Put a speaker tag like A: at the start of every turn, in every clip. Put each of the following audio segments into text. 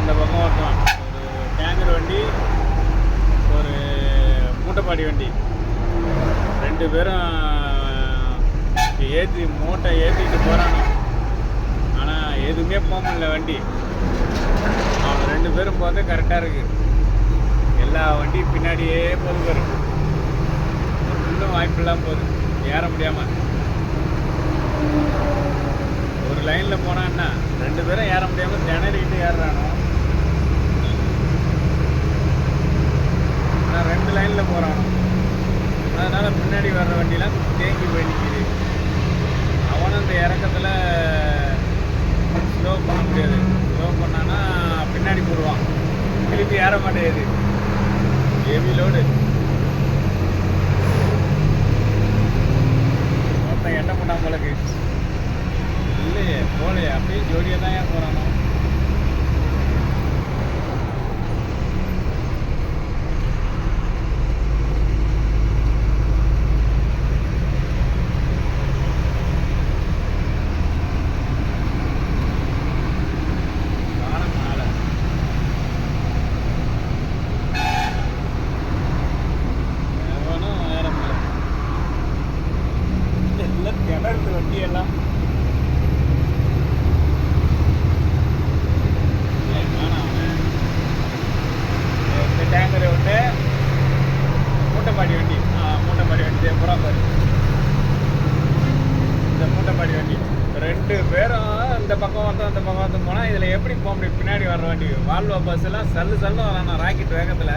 A: அந்த பக்கம் ஒருத்தன். ஒரு டேங்கர் வண்டி ஒரு மூட்டைப்பாடி வண்டி. ரெண்டு பேரும் ஏற்றி மூட்டை ஏற்றிட்டு போகிறானோ ஆனால் எதுவுமே போக முடியல வண்டி. அவங்க ரெண்டு பேரும் போகிறது கரெக்டாக இருக்குது எல்லா வண்டியும் பின்னாடியே போகுது பாரு. இன்னும் வாய்ப்பில்லாம போகுது. ஏற முடியாமல் ஒரு லைனில் போனான்னா ரெண்டு பேரும் ஏற முடியாமல் திணறிக்கிட்டு ஏறுறானோ ஆனால் ரெண்டு லைனில் போகிறானோ அதனால் பின்னாடி வர்ற வண்டிலாம் தேங்கி போய் நிற்கிது அவனும் அந்த இறக்கத்தில் ஸ்லோ பண்ண முடியாது. ஸ்லோ பண்ணான்னா பின்னாடி போடுவான். திருப்பி ஏற மாட்டேங்குது. ஹெவி லோடு மொத்தம் எட்ட பண்ணாம போலக்கு. இல்லையே போகலையே அப்படியே ஜோடியாக தான் ஏன் போகிறானோ வந்து மூட்டைப்பாடி வண்டி. ஆ மூட்டைப்பாடி வண்டி. இதே புறா பாரு. இந்த மூட்டைப்பாடி வண்டி. ரெண்டு பேரும் இந்த பக்கம் வந்து அந்த பக்கம் வந்து போனால் இதில் எப்படி போக முடியும்? பின்னாடி வர்ற வண்டி. வால்வா பஸ்ஸெல்லாம் சல்லு சல்லு வரணும் ராக்கெட் வேகத்தில்.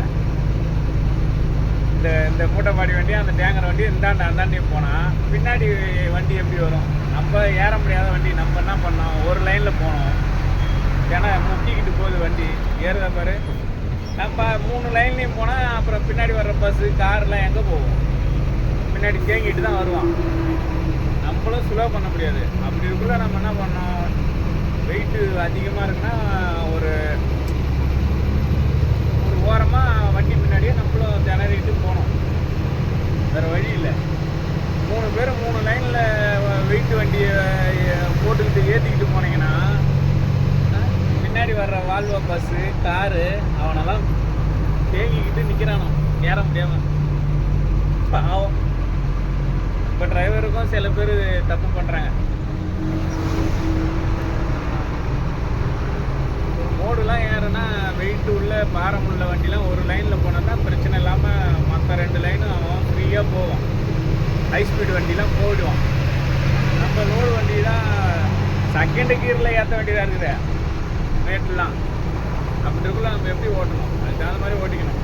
A: இந்த இந்த மூட்டைப்பாடி வண்டி அந்த டேங்கர் வண்டி இந்தாண்ட அந்தாண்டி போனால் பின்னாடி வண்டி எப்படி வரும்? நம்ம ஏற முடியாத வண்டி. நம்ம என்ன பண்ணோம்? ஒரு லைனில் போனோம். ஏன்னா முக்கிக்கிட்டு போகுது வண்டி. ஏறுதா பாரு. நம்ம மூணு லைன்லேயும் போனால் அப்புறம் பின்னாடி வர்ற பஸ்ஸு கார்லாம் எங்கே போகும்? பின்னாடி தேங்கிட்டு தான் வருவான். நம்மளும் ஸ்லோ பண்ண முடியாது. அப்படி இருக்குள்ள நம்ம என்ன பண்ணோம் வெயிட்டு அதிகமாக இருக்குன்னா ஒரு ஓரமாக வண்டி முன்னாடியே நம்மளும் திணறிட்டு போனோம் வேறு வழி இல்லை மூணு பேர் மூணு லைனில் வெயிட் வண்டியை போட்டுக்கிட்டு ஏற்றிக்கிட்டு போனீங்கன்னா ஆ, இருக்கிற வால்வோ பஸ்ஸு காரு அவனெல்லாம் தேங்கிக்கிட்டு நிற்கிறானோ ஏற முடியாமல் பாவம். இப்போ டிரைவருக்கும் சில பேர் தப்பு பண்ணுறாங்க மோடுலாம் ஏறுனா வெயிட் உள்ள பாரம் உள்ள வண்டிலாம் ஒரு லைனில் போனால் தான் பிரச்சனை இல்லாமல் மற்ற ரெண்டு லைனும் அவன் ஃப்ரீயாக போவான். ஹை ஸ்பீடு வண்டிலாம் போயிடுவான். நம்ம லோடு வண்டி தான் செகண்ட் கீரில் ஏற்ற வேண்டியதாக இருக்குது. ரேட்லாம் அப்படின்றக்குள்ள நம்ம எப்படி ஓட்டணும்? அதுக்கு தகுந்த மாதிரி ஓட்டிக்கணும்.